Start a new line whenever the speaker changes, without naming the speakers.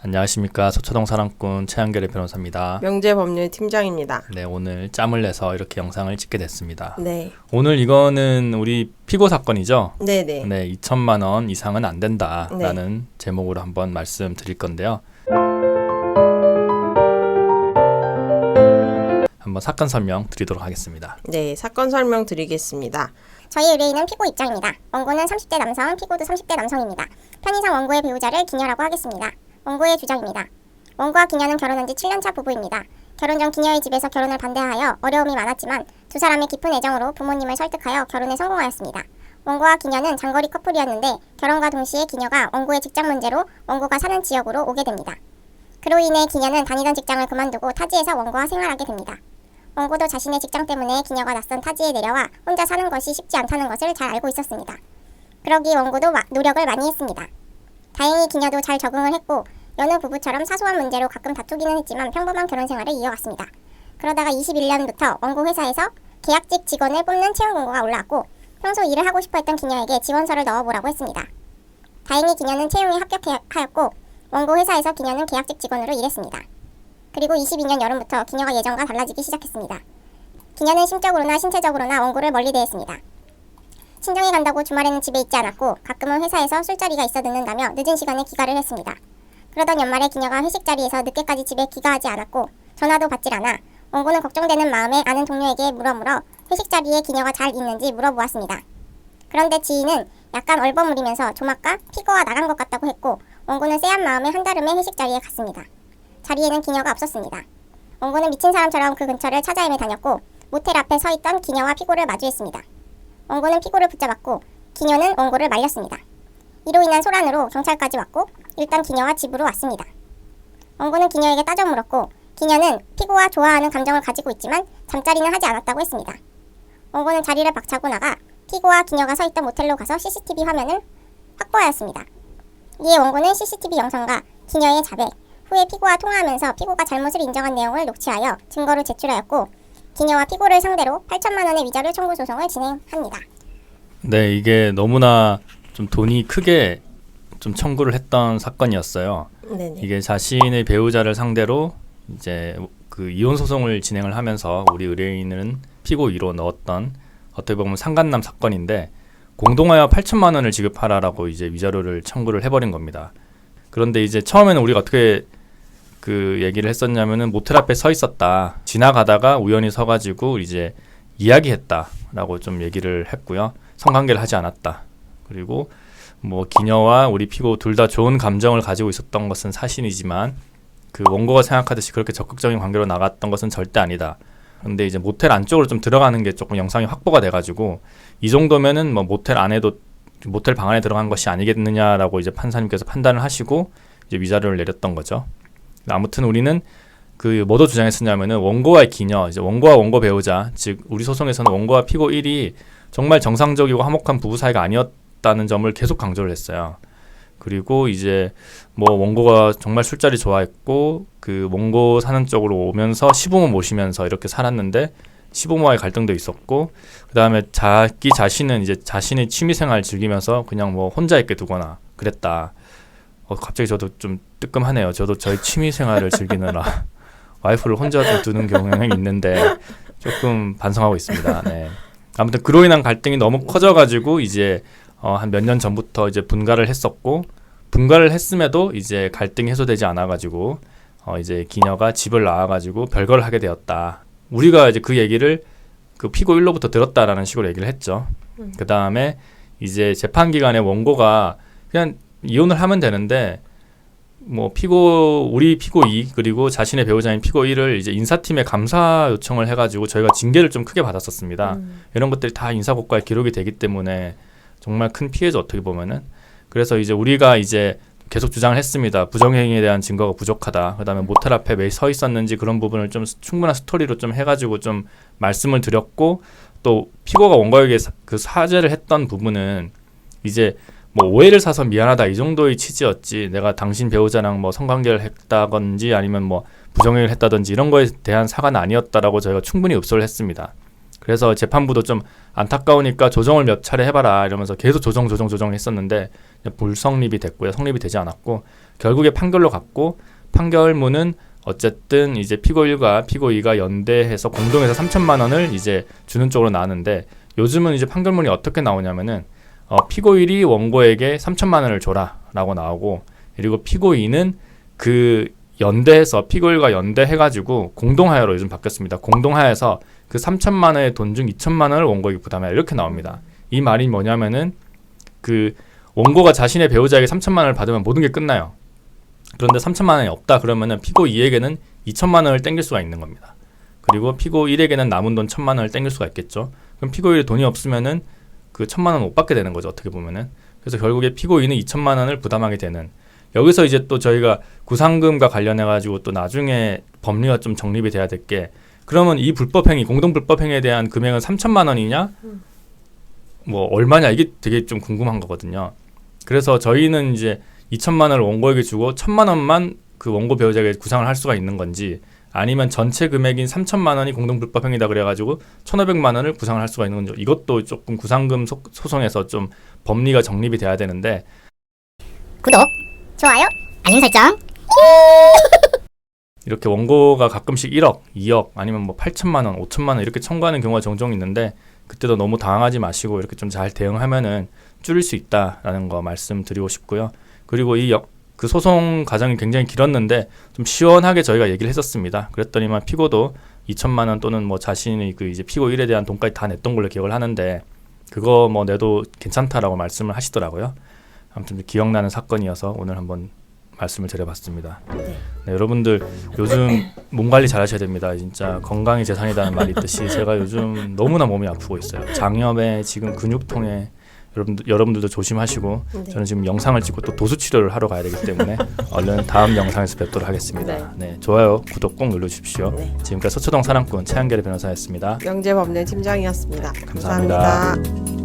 안녕하십니까 서초동 사랑꾼 최한결의 변호사입니다.
명재법률 팀장입니다.
네 오늘 짬을 내서 이렇게 영상을 찍게 됐습니다.
네,
오늘 이거는 우리 피고 사건이죠.
네, 네.
네 2천만 원 이상은 안 된다라는 제목으로 한번 말씀드릴 건데요. 한번 사건 설명 드리도록 하겠습니다.
네, 사건 설명 드리겠습니다.
저희 의뢰인은 피고 입장입니다. 원고는 30대 남성, 피고도 30대 남성입니다. 편의상 원고의 배우자를 기녀라고 하겠습니다. 원고의 주장입니다. 원고와 기녀는 결혼한 지 7년차 부부입니다. 결혼 전 기녀의 집에서 결혼을 반대하여 어려움이 많았지만 두 사람의 깊은 애정으로 부모님을 설득하여 결혼에 성공하였습니다. 원고와 기녀는 장거리 커플이었는데 결혼과 동시에 기녀가 원고의 직장 문제로 원고가 사는 지역으로 오게 됩니다. 그로 인해 기녀는 다니던 직장을 그만두고 타지에서 원고와 생활하게 됩니다. 원고도 자신의 직장 때문에 기녀가 낯선 타지에 내려와 혼자 사는 것이 쉽지 않다는 것을 잘 알고 있었습니다. 그러기 원고도 마- 노력을 많이 했습니다. 다행히 기녀도 잘 적응을 했고 여느 부부처럼 사소한 문제로 가끔 다투기는 했지만 평범한 결혼 생활을 이어갔습니다. 그러다가 21년부터 원고 회사에서 계약직 직원을 뽑는 채용 공고가 올라왔고 평소 일을 하고 싶어 했던 기녀에게 지원서를 넣어보라고 했습니다. 다행히 기녀는 채용에 합격하였고 원고 회사에서 기녀는 계약직 직원으로 일했습니다. 그리고 22년 여름부터 기녀가 예전과 달라지기 시작했습니다. 기녀는 심적으로나 신체적으로나 원고를 멀리 대했습니다. 친정에 간다고 주말에는 집에 있지 않았고 가끔은 회사에서 술자리가 있어 늦는다며 늦은 시간에 귀가를 했습니다. 그러던 연말에 기녀가 회식 자리에서 늦게까지 집에 귀가하지 않았고 전화도 받질 않아 원고는 걱정되는 마음에 아는 동료에게 물어물어 회식 자리에 기녀가 잘 있는지 물어보았습니다. 그런데 지인은 약간 얼버무리면서 조막과 피고가 나간 것 같다고 했고 원고는 쎄한 마음에 한달음에 회식 자리에 갔습니다. 자리에는 기녀가 없었습니다. 원고는 미친 사람처럼 그 근처를 찾아 헤매 다녔고 모텔 앞에 서 있던 기녀와 피고를 마주했습니다. 원고는 피고를 붙잡았고 기녀는 원고를 말렸습니다. 이로 인한 소란으로 경찰까지 왔고 일단 기녀와 집으로 왔습니다. 원고는 기녀에게 따져 물었고 기녀는 피고와 좋아하는 감정을 가지고 있지만 잠자리는 하지 않았다고 했습니다. 원고는 자리를 박차고 나가 피고와 기녀가 서 있던 모텔로 가서 CCTV 화면을 확보하였습니다. 이에 원고는 CCTV 영상과 기녀의 자백, 후에 피고와 통화하면서 피고가 잘못을 인정한 내용을 녹취하여 증거로 제출하였고 기녀와 피고를 상대로 8천만 원의 위자료 청구 소송을 진행합니다.
네 이게 너무나 좀 돈이 크게 좀 청구를 했던 사건이었어요.
네, 네.
이게 자신의 배우자를 상대로 이제 그 이혼 소송을 진행을 하면서 우리 의뢰인은 피고 위로 넣었던 어떻게 보면 상간남 사건인데 공동하여 8천만 원을 지급하라라고 이제 위자료를 청구를 해버린 겁니다. 그런데 이제 처음에는 우리가 어떻게 그 얘기를 했었냐면은 모텔 앞에 서 있었다. 지나가다가 우연히 서가지고 이제 이야기했다라고 좀 얘기를 했고요. 성관계를 하지 않았다. 그리고 뭐 기녀와 우리 피고 둘 다 좋은 감정을 가지고 있었던 것은 사실이지만 그 원고가 생각하듯이 그렇게 적극적인 관계로 나갔던 것은 절대 아니다. 근데 이제 모텔 안쪽으로 좀 들어가는 게 조금 영상이 확보가 돼가지고 이 정도면은 뭐 모텔 안에도 모텔 방 안에 들어간 것이 아니겠느냐라고 이제 판사님께서 판단을 하시고 이제 위자료를 내렸던 거죠. 아무튼 우리는 그 뭐도 주장했었냐면은 원고와의 기녀, 이제 원고와 원고 배우자, 즉 우리 소송에서는 원고와 피고 1이 정말 정상적이고 화목한 부부 사이가 아니었 다는 점을 계속 강조를 했어요. 그리고 이제 뭐 원고가 정말 술자리 좋아했고 그 원고 사는 쪽으로 오면서 시부모 모시면서 이렇게 살았는데 시부모와의 갈등도 있었고 그다음에 자기 자신은 이제 자신의 취미 생활 즐기면서 그냥 뭐 혼자 있게 두거나 그랬다. 어, 갑자기 저도 좀 뜨끔하네요. 저도 저희 취미 생활을 즐기느라 와이프를 혼자 두는 경향이 있는데 조금 반성하고 있습니다. 네. 아무튼 그로 인한 갈등이 너무 커져가지고 이제 어, 한 몇 년 전부터 이제 분가를 했었고 분가를 했음에도 이제 갈등이 해소되지 않아가지고 어, 이제 기녀가 집을 나와가지고 별거를 하게 되었다. 우리가 이제 그 얘기를 그 피고 일로부터 들었다라는 식으로 얘기를 했죠. 그 다음에 이제 재판 기간에 원고가 그냥 이혼을 하면 되는데 뭐 피고 우리 피고 2 그리고 자신의 배우자인 피고 1을 이제 인사팀에 감사 요청을 해가지고 저희가 징계를 좀 크게 받았었습니다.
음,
이런 것들이 다 인사고과에 기록이 되기 때문에 정말 큰 피해죠 어떻게 보면은. 그래서 이제 우리가 이제 계속 주장을 했습니다. 부정행위에 대한 증거가 부족하다. 그다음에 모텔 앞에 왜서 있었는지 그런 부분을 좀 스- 충분한 스토리로 좀 해가지고 좀 말씀을 드렸고 또 피고가 원고에게 사, 그 사죄를 했던 부분은 이제 뭐 오해를 사서 미안하다 이 정도의 취지였지 내가 당신 배우자랑 뭐 성관계를 했다든지 아니면 뭐 부정행위를 했다든지 이런 거에 대한 사과는 아니었다라고 저희가 충분히 읍소를 했습니다. 그래서 재판부도 좀 안타까우니까 조정을 몇 차례 해봐라 이러면서 계속 조정 조정 조정 했었는데 불성립이 됐고요 성립이 되지 않았고 결국에 판결로 갔고 판결문은 어쨌든 이제 피고 1과 피고 2가 연대해서 공동해서 3천만 원을 이제 주는 쪽으로 나왔는데 요즘은 이제 판결문이 어떻게 나오냐면은 어, 피고 1이 원고에게 3천만 원을 줘라라고 나오고 그리고 피고 2는 그 연대해서 피고 1과 연대해가지고 공동하여로 요즘 바뀌었습니다. 공동하여서 그 3천만 원의 돈 중 2천만 원을 원고에게 부담해 이렇게 나옵니다. 이 말이 뭐냐면은 그 원고가 자신의 배우자에게 3천만 원을 받으면 모든 게 끝나요. 그런데 3천만 원이 없다 그러면은 피고 2에게는 2천만 원을 땡길 수가 있는 겁니다. 그리고 피고 1에게는 남은 돈 1천만 원을 땡길 수가 있겠죠. 그럼 피고 1이 돈이 없으면은 그 1천만 원 못 받게 되는 거죠. 어떻게 보면은. 그래서 결국에 피고 2는 2천만 원을 부담하게 되는 여기서 이제 또 저희가 구상금과 관련해 가지고 또 나중에 법리가 좀 정립이 돼야 될 게 그러면 이 불법행위 공동 불법행위에 대한 금액은 3천만 원이냐 뭐 얼마냐 이게 되게 좀 궁금한 거거든요. 그래서 저희는 이제 2천만 원을 원고에게 주고 1천만 원만 그 원고 배우자에게 구상을 할 수가 있는 건지 아니면 전체 금액인 3천만 원이 공동 불법행위다 그래가지고 1,500만 원을 구상을 할 수가 있는 건지 이것도 조금 구상금 소, 소송에서 좀 법리가 정립이 돼야 되는데
구독, 좋아요, 알림 설정.
이렇게 원고가 가끔씩 1억, 2억 아니면 뭐 8천만 원, 5천만 원 이렇게 청구하는 경우가 종종 있는데 그때도 너무 당황하지 마시고 이렇게 좀 잘 대응하면은 줄일 수 있다라는 거 말씀드리고 싶고요. 그리고 이그 소송 과정이 굉장히 길었는데 좀 시원하게 저희가 얘기를 했었습니다. 그랬더니만 피고도 2천만 원 또는 뭐 자신이 그 이제 피고 1에 대한 돈까지 다 냈던 걸로 기억을 하는데 그거 뭐 내도 괜찮다라고 말씀을 하시더라고요. 아무튼 기억나는 사건이어서 오늘 한번 말씀을 드려봤습니다. 네, 여러분들 요즘 몸 관리 잘 하셔야 됩니다. 진짜 건강이 재산이라는 말이 있듯이 제가 요즘 너무나 몸이 아프고 있어요. 장염에 지금 근육통에 여러분들 여러분들도 조심하시고
네.
저는 지금 영상을 찍고 또 도수 치료를 하러 가야 되기 때문에 얼른 다음 영상에서 뵙도록 하겠습니다. 네, 좋아요, 구독 꼭 눌러주십시오.
네.
지금까지 서초동 사랑꾼 최한결의 변호사였습니다.
영재법률 팀장이었습니다.
감사합니다.
감사합니다.